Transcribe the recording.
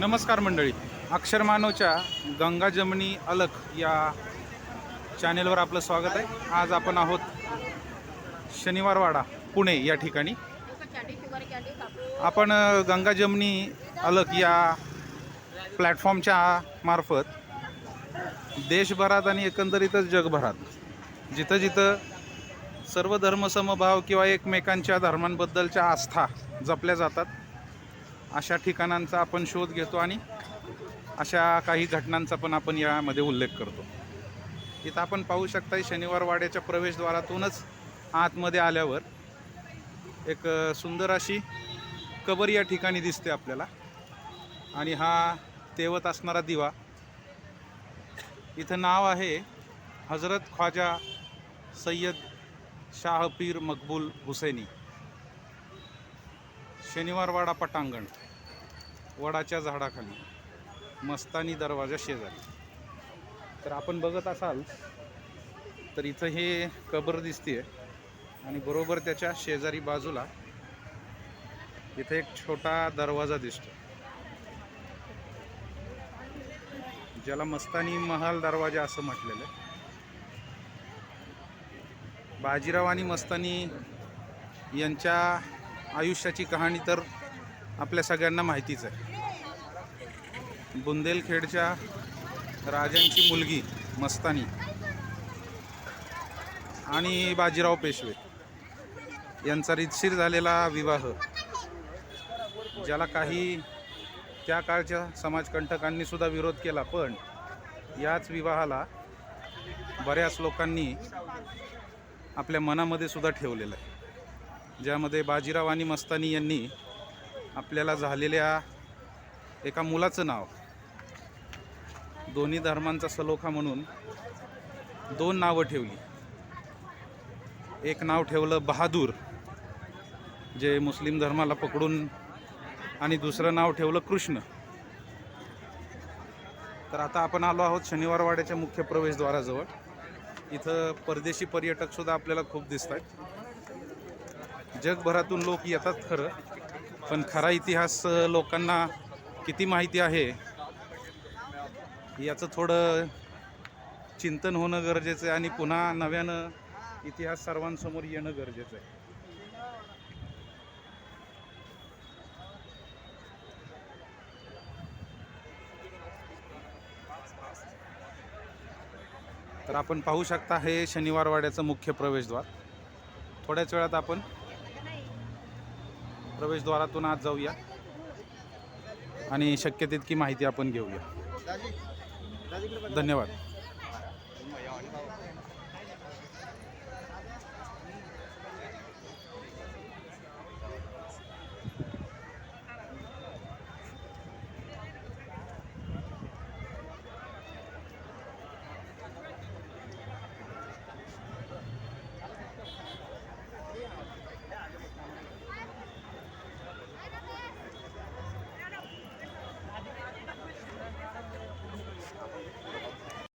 नमस्कार मंडळी. अक्षर मानवच्या गंगा जमनी अलक या चॅनेलवर आपलं स्वागत आहे. आज आपण आहोत शनिवारवाडा पुणे या ठिकाणी. आपण गंगा जमनी अलक या प्लॅटफॉर्मच्या मार्फत देशभरात आणि एकंदरीतच जगभरात जिथं जिथं सर्व धर्मसमभाव किंवा एकमेकांच्या धर्मांबद्दलच्या आस्था जपल्या जातात अशा ठिकाणांचा आपण शोध घेतो आणि अशा काही घटनांचा पण आपण यामध्ये उल्लेख करतो. इथं आपण पाहू शकता शनिवार वाड्याच्या प्रवेशद्वारातूनच आतमध्ये आल्यावर एक सुंदर अशी कबर या ठिकाणी दिसते आपल्याला. आणि हा तेवत असणारा दिवा. इथं नाव आहे हजरत ख्वाजा सय्यद शाह पीर मकबूल हुसैनी. शनिवारवाडा पटांगण वडाच्या झाडाखाली मस्तानी दरवाजा शेजारी. तर आपण बघत असाल तर इथं हे कबर दिसते आणि बरोबर त्याच्या शेजारी बाजूला इथे एक छोटा दरवाजा दिसतो ज्याला मस्तानी महाल दरवाजा असं म्हटलेलं आहे. बाजीराव आणि मस्तानी यांच्या आयुष्याची कहाणी तर आपल्या सगळ्यांना माहितीच आहे. बुंदेलखेडच्या राजांची मुलगी मस्तानी आणि बाजीराव पेशवे यांचा रितशीर झालेला विवाह ज्याला काही त्या काळच्या समाजकंटकांनी सुद्धा विरोध केला पण याच विवाहाला बऱ्याच लोकांनी आपल्या मनामध्ये सुद्धा ठेवलेलं आहे. ज्यामध्ये बाजीराव आणि मस्तानी यांनी आपल्याला झालेल्या एका मुलाचं नाव दोन्ही धर्मांचा सलोखा म्हणून दोन नावं ठेवली. एक नाव ठेवलं बहादूर जे मुस्लिम धर्माला पकडून आणि दुसरं नाव ठेवलं कृष्ण. तर आता आपण आलो आहोत शनिवारवाड्याच्या मुख्य प्रवेशद्वाराजवळ. इथं परदेशी पर्यटकसुद्धा आपल्याला खूप दिसत आहेत जगभरातून लोक येतात खरं पण खरा इतिहास लोकांना किती माहिती आहे याचं थोडं चिंतन होणं गरजेचं आहे आणि पुन्हा नव्यानं इतिहास सर्वांसमोर येणं गरजेचं आहे. तर आपण पाहू शकता हे शनिवारवाड्याचं मुख्य प्रवेशद्वार. थोड्याच वेळात आपण प्रवेशद्वारातून आज जाऊया. आणि शक्य तितकी माहिती आपण घेऊया. धन्यवाद.